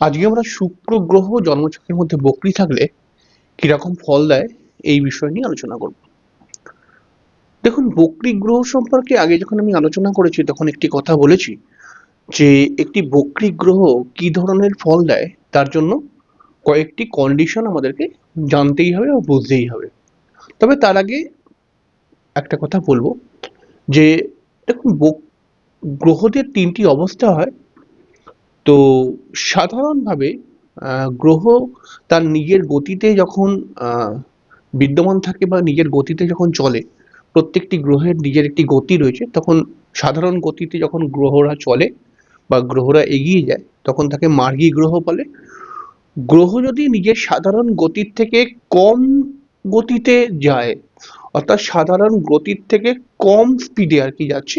আজকে আমরা শুক্র গ্রহ জন্মছকের মধ্যে বকরি থাকলে কীরকম ফল দেয় এই বিষয় নিয়ে আলোচনা করব। দেখুন, বকরি গ্রহ সম্পর্কে আগে যখন আমি আলোচনা করেছি, তখন একটি কথা বলেছি যে একটি বকরি গ্রহ কি ধরনের ফল দেয়, তার জন্য কয়েকটি কন্ডিশন আমাদেরকে জানতেই হবে ও বুঝতেই হবে। তবে তার আগে একটা কথা বলব যে, দেখুন গ্রহদের তিনটি অবস্থা হয়। তো সাধারণভাবে গ্রহ তার নিজের গতিতে যখন বিদ্যমান থাকে বা নিজের গতিতে যখন চলে, প্রত্যেকটি গ্রহের নিজের একটি গতি রয়েছে, তখন সাধারণ গতিতে যখন গ্রহরা চলে বা গ্রহরা এগিয়ে যায়, তখন তাকে মার্গী গ্রহ বলে। গ্রহ যদি নিজের সাধারণ গতির থেকে কম গতিতে যায় অর্থাৎ সাধারণ গতির থেকে কম স্পিডে আর কি যাচ্ছে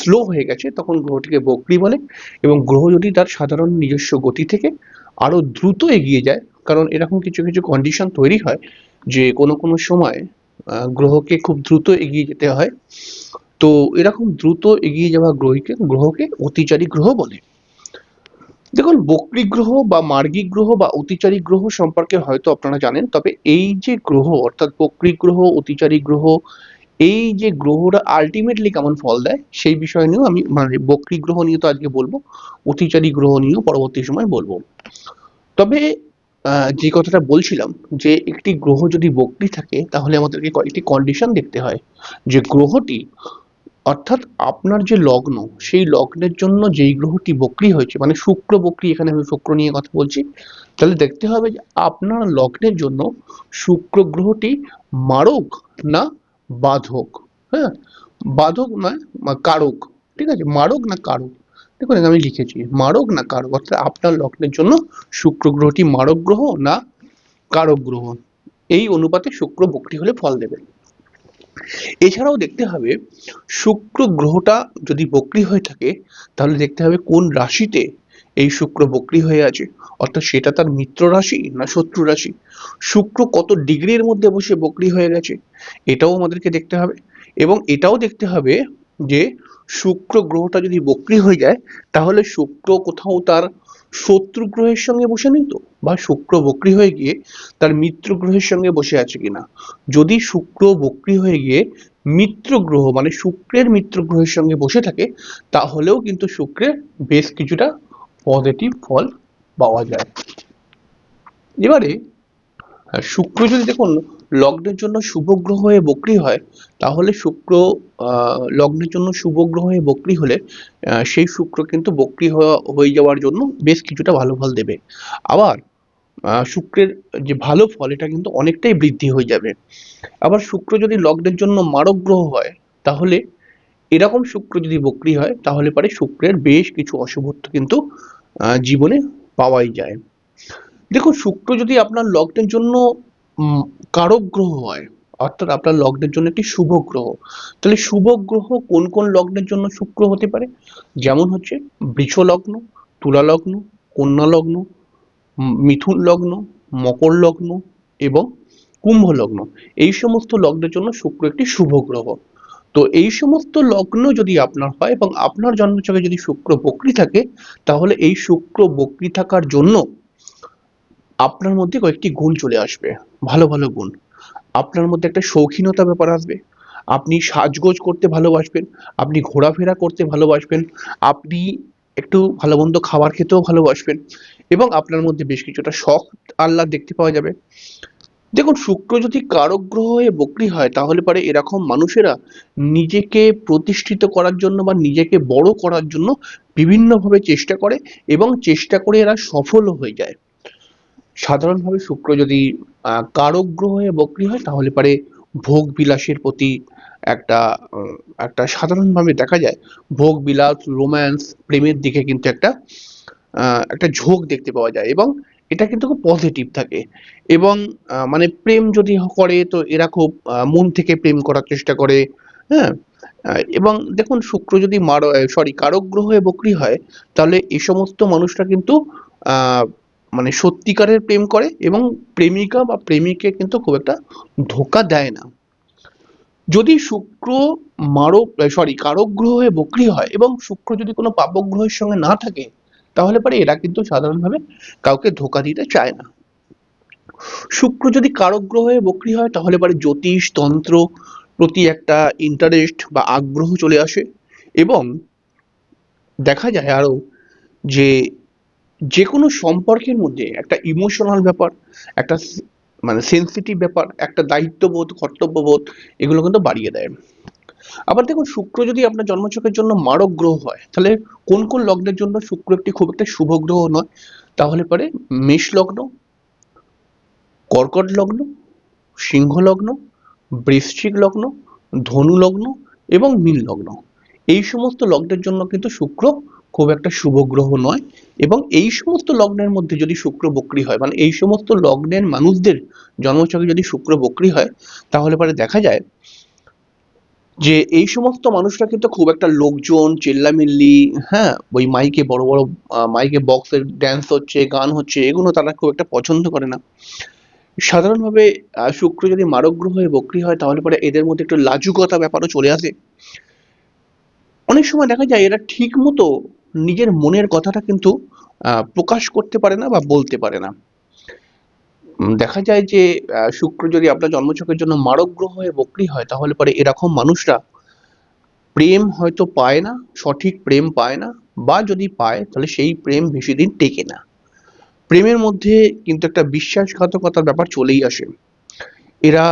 স্লো হয়ে গেছে, তখন গ্রহটিকে বকরি বলে এবং গ্রহ যদি তার সাধারণ নিজস্ব গতি থেকে আরও দ্রুত এগিয়ে যায়, কারণ এরকম কিছু কিছু কন্ডিশন তৈরি হয় যে কোনো কোনো সময় গ্রহকে খুব দ্রুত এগিয়ে যেতে হয়। তো এরকম দ্রুত এগিয়ে যাওয়া গ্রহকে গ্রহকে অতিচারী গ্রহ বলে। দেখুন, বক্রী গ্রহ বা মার্গী গ্রহ বা অতিচারী গ্রহ সম্পর্কে হয়তো আপনারা জানেন, তবে এই যে গ্রহ, অর্থাৎ বক্রী গ্রহ, অতিচারী গ্রহ, এই যে গ্রহরা আলটিমেটলি কেমন ফল দেয়, সেই বিষয় নিয়েও আমি মানে বক্রী গ্রহ নিয়ে তো আজকে বলব, অতিচারী গ্রহ নিয়েও পরবর্তী সময় বলব। তবে যে কথাটা বলছিলাম, যে একটি গ্রহ যদি বক্রী থাকে, তাহলে আমাদেরকে কয়েকটি কন্ডিশন দেখতে হয়। যে গ্রহটি অর্থাৎ আপনার যে লগ্ন, সেই লগ্নের জন্য যেই গ্রহটি বক্রী হয়েছে মানে শুক্র বক্রী, এখানে আমি শুক্র নিয়ে কথা বলছি, তাহলে দেখতে হবে যে আপনার লগ্নের জন্য শুক্র গ্রহটি মারক না বাধক? হ্যাঁ বাধক নয় কারক, ঠিক আছে? মারক না কারক? দেখুন আমি লিখেছি, মারক না কারক, অর্থাৎ আপনার লগ্নের জন্য শুক্র গ্রহটি মারক গ্রহ না কারক গ্রহ। এই অনুপাতে শুক্র বক্রী হলে ফল দেবে এছাড়াও দেখতে হবে শুক্র গ্রহটা যদি বক্রী হয়ে থাকে, তাহলে দেখতে হবে কোন রাশিতে এই শুক্র বক্রী হয়ে আছে। অর্থাৎ সেটা তার মিত্র রাশি না শত্রু রাশি। শুক্র কত ডিগ্রির মধ্যে বসে বক্রী হয়ে গেছে, এটাও আমাদেরকে দেখতে হবে। এবং এটাও দেখতে হবে যে শুক্র গ্রহটা যদি বক্রী হয়ে যায়, তাহলে শুক্র কোথাও তার শত্রু গ্রহের সঙ্গে বসে নেই তো? বা শুক্র বক্রী হয়ে গিয়ে তার মিত্র গ্রহের সঙ্গে বসে আছে কিনা? যদি শুক্র বক্রী হয়ে গিয়ে মিত্র গ্রহ মানে শুক্রের মিত্র গ্রহের সঙ্গে বসে থাকে, তাহলেও কিন্তু শুক্রের বেশ কিছুটা পজিটিভ ফল পাওয়া যায়। এবারে শুক্র যদি দেখুন, লগ্নের জন্য শুভ গ্রহ হয়ে বক্রী হয়, তাহলে শুক্র লগ্নের জন্য শুভ গ্রহ হয়ে বক্রী হলে সেই শুক্র কিন্তু বক্রি হয়ে যাওয়ার জন্য বেশ কিছুটা ভালো ফল দেবে। আবার শুক্রের যে ভালো ফল, এটা কিন্তু অনেকটাই বৃদ্ধি হয়ে যাবে। আবার শুক্র যদি লগ্নের জন্য মারক গ্রহ হয়, তাহলে এরকম শুক্র যদি বক্রি হয়, তাহলে পারে শুক্রের বেশ কিছু অশুভত্ব কিন্তু জীবনে পাওয়াই যায়। দেখুন, শুক্র যদি আপনার লগ্নের জন্য কারক গ্রহ হয়, অর্থাৎ আপনার লগ্নের জন্য একটি শুভ গ্রহ, তাহলে শুভ গ্রহ কোন কোন লগ্নের জন্য শুক্র হতে পারে? যেমন হচ্ছে বৃষ লগ্ন, তুলা লগ্ন, কন্যা লগ্ন মিথুন লগ্ন, মকর লগ্ন এবং কুম্ভ লগ্ন। এই সমস্ত লগ্নের জন্য শুক্র একটি শুভ গ্রহ। তো এই সমস্ত লগ্ন যদি আপনার হয় এবং আপনার জন্মছকে যদি শুক্র বক্রী থাকে, তাহলে এই শুক্র বক্রী থাকার জন্য আপনার মধ্যে কয়েকটি গুণ চলে আসবে। ভালো ভালো গুণ। আপনার মধ্যে একটা শৌখিনতা ব্যাপার আসবে। আপনি সাজগোজ করতে ভালোবাসবেন, আপনি ঘোরাফেরা করতে ভালোবাসবেন, আপনি একটু ভালো মন্দ খাবার খেতেও ভালোবাসবেন এবং আপনার মধ্যে বেশ কিছুটা শখ আহ্লাদ দেখতে পাওয়া যাবে। দেখুন, শুক্র যদি কারক গ্রহ হয়ে বকরি হয়, তাহলে পরে এরকম মানুষেরা নিজেকে প্রতিষ্ঠিত করার জন্য বা নিজেকে বড় করার জন্য বিভিন্নভাবে চেষ্টা করে এবং চেষ্টা করে এরা সফলও হয়ে যায়। সাধারণভাবে শুক্র যদি কারক গ্রহ হয়ে বকরি হয়, তাহলে পারে ভোগ বিলাসের প্রতি একটা একটা সাধারণভাবে দেখা যায় ভোগ বিলাস রোম্যান্স, প্রেমের দিকে কিন্তু একটা একটা ঝোঁক দেখতে পাওয়া যায় এবং এটা কিন্তু খুব পজিটিভ থাকে এবং মানে প্রেম যদি করে তো এরা খুব মন থেকে প্রেম করার চেষ্টা করে হ্যাঁ? এবং দেখুন শুক্র যদি মার সরি কারক গ্রহ বকরি হয়, তাহলে এই সমস্ত মানুষরা কিন্তু মানে সত্যিকারের প্রেম করে এবং প্রেমিকা বা প্রেমিকে কিন্তু খুব একটা ধোকা দেয় না। যদি শুক্র মারক সরি কারক গ্রহ হয়ে বকরি হয় এবং শুক্র যদি কোনো পাপক গ্রহের সঙ্গে না থাকে, তাহলে পরে এরা কিন্তু সাধারণভাবে কাউকে ধোকা দিতে চায় না। শুক্র যদি কারক গ্রহ হয়ে বকরি হয়, তাহলে পরে জ্যোতিষ, তন্ত্র প্রতি একটা ইন্টারেস্ট বা আগ্রহ চলে আসে এবং দেখা যায় আরও যে যে কোনো সম্পর্কের মধ্যে একটা ইমোশনাল ব্যাপার, একটা মানে সেন্সিটিভ ব্যাপার, একটা দায়িত্ববোধ, কর্তব্যবোধ, এগুলো কিন্তু বাড়িয়ে দেয়। আবার দেখুন, শুক্র যদি আপনার জন্মছকের জন্য মারক গ্রহ হয়, তাহলে কোন কোন লগ্নের জন্য শুক্র একটি খুব একটা শুভ গ্রহ নয়? তাহলে পরে মেষ লগ্ন, কর্কট লগ্ন, সিংহ লগ্ন, বৃশ্চিক লগ্ন, ধনু লগ্ন এবং মীন লগ্ন। এই সমস্ত লগ্নের জন্য কিন্তু শুক্র খুব একটা শুভ গ্রহ নয় এবং এই সমস্ত লগ্নের মধ্যে যদি শুক্র বক্রি হয় মানে এই সমস্ত লগ্নের মানুষদের জন্মছকে যদি শুক্র বক্রি হয়, তাহলে পরে দেখা যায় যে এই সমস্ত মানুষরা কিন্তু খুব একটা লোকজন, চেল্লামিল্লি হ্যাঁ ওই মাইকে বড় বড় মাইকে বক্সের ড্যান্স হচ্ছে, গান হচ্ছে, এগুলো তারা খুব একটা পছন্দ করে না। সাধারণভাবে শুক্র যদি মারক গ্রহ হয়ে বক্রি হয়, তাহলে পরে এদের মধ্যে একটু লাজুকতা ব্যাপারও চলে আসে। অনেক সময় দেখা যায় এরা ঠিক মতো নিজের মনের কথাটা কিন্তু প্রকাশ করতে পারে না বা বলতে পারে না। দেখা যায় যে শুক্র যদি আপনার জন্মছকের জন্য মারক গ্রহ হয়ে বক্রি হয়, তাহলে পরে এরকম মানুষরা প্রেম হয়তো পায় না, সঠিক প্রেম পায় না, বা যদি পায়, তাহলে সেই প্রেম বেশি দিন টেকে না। প্রেমের মধ্যে কিন্তু একটা বিশ্বাসঘাতকতার ব্যাপার চলেই আসে। এরা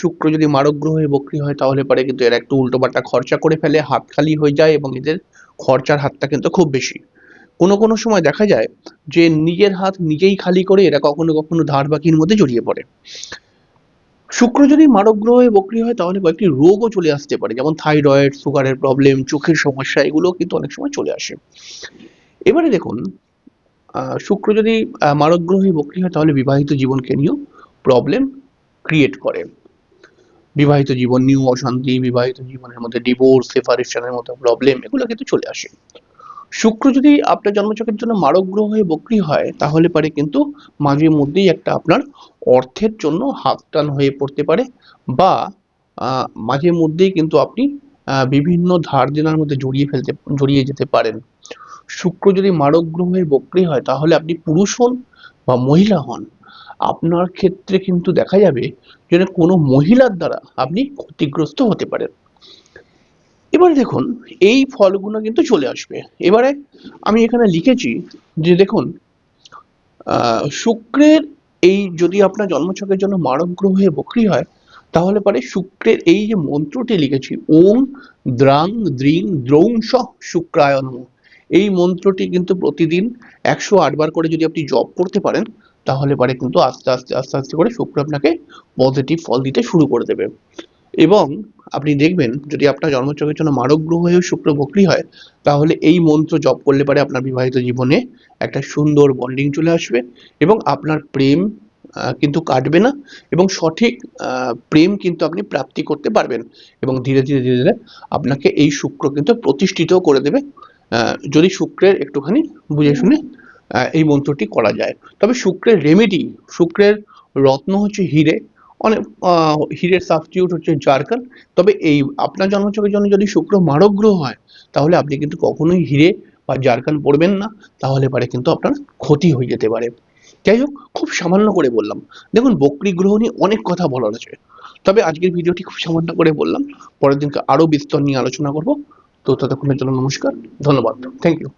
শুক্র যদি মারক গ্রহ হয়ে বক্রি হয়, তাহলে পরে কিন্তু এরা একটু উল্টোপাল্টা খরচা করে ফেলে, হাত খালি হয়ে যায় এবং এদের খরচার হাতটা কিন্তু খুব বেশি। কোনো কোনো সময় দেখা যায় যে নিজের হাত নিজেই খালি করে এরা কখনো কখনো ধার বাকির মধ্যে জড়িয়ে পড়ে। শুক্র যদি মারক গ্রহ বক্রি হয়, তাহলে কয়েকটি রোগও চলে আসতে পারে, যেমন থাইরয়েড, সুগারের প্রবলেম চোখের সমস্যা এগুলো কিন্তু অনেক সময় চলে আসে। এবারে দেখুন শুক্র যদি মারক গ্রহ বক্রি হয়, তাহলে বিবাহিত জীবনকে নিয়েও প্রবলেম ক্রিয়েট করে। বিবাহিত জীবন নিউ অশান্তি, বিবাহিত জীবনের মধ্যে ডিভোর্স সেপারেশনের মতো প্রবলেম এগুলো কিন্তু চলে আসে। শুক্র যদি আপনার জন্মচকের জন্য মারক গ্রহ হয়ে বক্রি হয়, তাহলে পারে কিন্তু মাঝে মধ্যেই একটা আপনার অর্থের জন্য হাত টান হয়ে পড়তে পারে বা মাঝে মধ্যেই কিন্তু আপনি বিভিন্ন ধার দেনার মধ্যে জড়িয়ে ফেলতে, জড়িয়ে যেতে পারেন। শুক্র যদি মারক গ্রহ হয়ে বক্রি হয়, তাহলে আপনি পুরুষ হন বা মহিলা হন। আপনার ক্ষেত্রে কিন্তু দেখা যাবে যে কোনো মহিলার দ্বারা আপনি ক্ষতিগ্রস্ত হতে পারেন। এবারে দেখুন, এই ফলগুলো কিন্তু চলে আসবে। এবারে আমি এখানে লিখেছি যে দেখুন শুক্রের এই যদি আপনার জন্মছকের জন্য মারক গ্রহ বক্রি হয়, তাহলে পরে শুক্রের এই যে মন্ত্রটি লিখেছি, ওম দ্রাং দ্রিং দ্রৌং স শুক্রায় এই মন্ত্রটি কিন্তু প্রতিদিন একশো আটবার করে যদি আপনি জপ করতে পারেন তাহলে পরে কিন্তু আস্তে আস্তে আস্তে আস্তে করে শুক্র আপনাকে পজিটিভ ফল দিতে শুরু করে দেবে। এবং আপনি দেখবেন যদি আপনার জন্মচকের জন্য মারক গ্রহ হয়েও শুক্র বক্রি হয়, তাহলে এই মন্ত্র জপ করলে পারে আপনার বিবাহিত জীবনে একটা সুন্দর বন্ডিং চলে আসবে এবং আপনার প্রেম কিন্তু কাটবে না এবং সঠিক প্রেম কিন্তু আপনি প্রাপ্তি করতে পারবেন এবং ধীরে ধীরে ধীরে ধীরে আপনাকে এই শুক্র কিন্তু প্রতিষ্ঠিত করে দেবে। যদি শুক্রের একটুখানি বুঝে শুনে এই মন্ত্রটি করা যায়। তবে শুক্রের রেমেডি শুক্রের রত্ন হচ্ছে হিরে। অনেক হিরের সাবস্টিটিউট হচ্ছে জারকান। তবে এই আপনার জন্মছকের জন্য যদি শুক্র মারক গ্রহ হয়, তাহলে আপনি কিন্তু কখনোই হিরে বা জারকান পড়বেন না। তাহলে পারে কিন্তু আপনার ক্ষতি হয়ে যেতে পারে। যাই হোক, খুব সামান্য করে বললাম। দেখুন, বকরি গ্রহ নিয়ে অনেক কথা বলার আছে। তবে আজকের ভিডিওটি খুব সামান্য করে বললাম। পরের দিনকে আরও বিস্তর নিয়ে আলোচনা করব। তো ততক্ষণের জন্য নমস্কার, ধন্যবাদ। Thank you